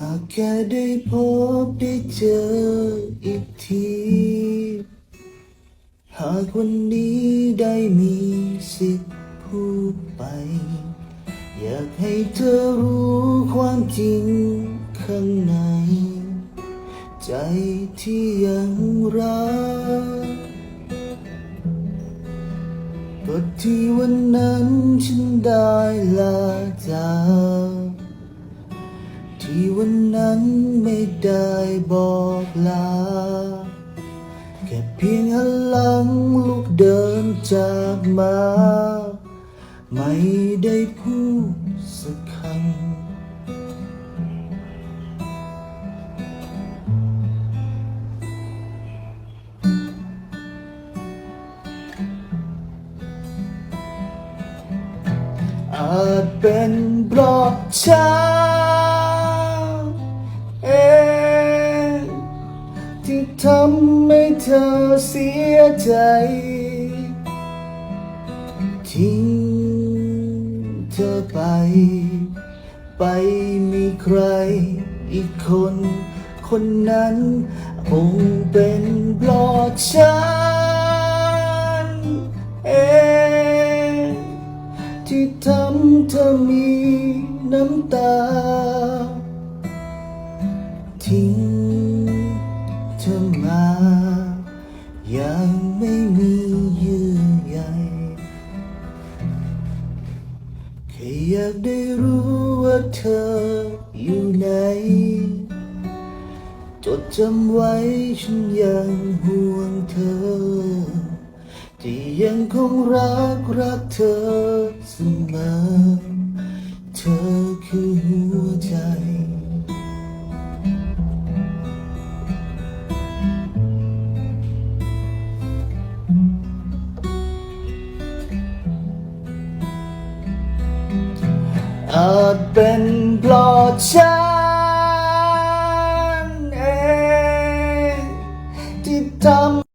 หากแค่ได้พบได้เจออีกที หากวันนี้ได้มีสิทธิ์พูดไป อยากให้เธอรู้ความจริงข้างใน ใจที่ยังรักก็ที่วันนั้นฉันได้ลาจาก ได้บอกลา แค่เพียงหันหลังลุกเดินจากมา ไม่ได้พูดสักคำอาจเป็นเพราะฉัน เธอเสียใจ ทิ้งเธอไป ไปมีใครอีกคน คนนั้นคงเป็นเพราะฉันเองที่ทำเธอมีน้ำตา ทิ้งเธอมา ยังไม่มีเยื่อใยแค่อยากได้รู้ว่าเธออยู่ไหน จดจำไว้ฉันยังห่วงเธอ ที่ยังคงรักรักเธอเสมอ เธอคือหัวใจ อาจเป็นเพราะฉันเองที่ทำ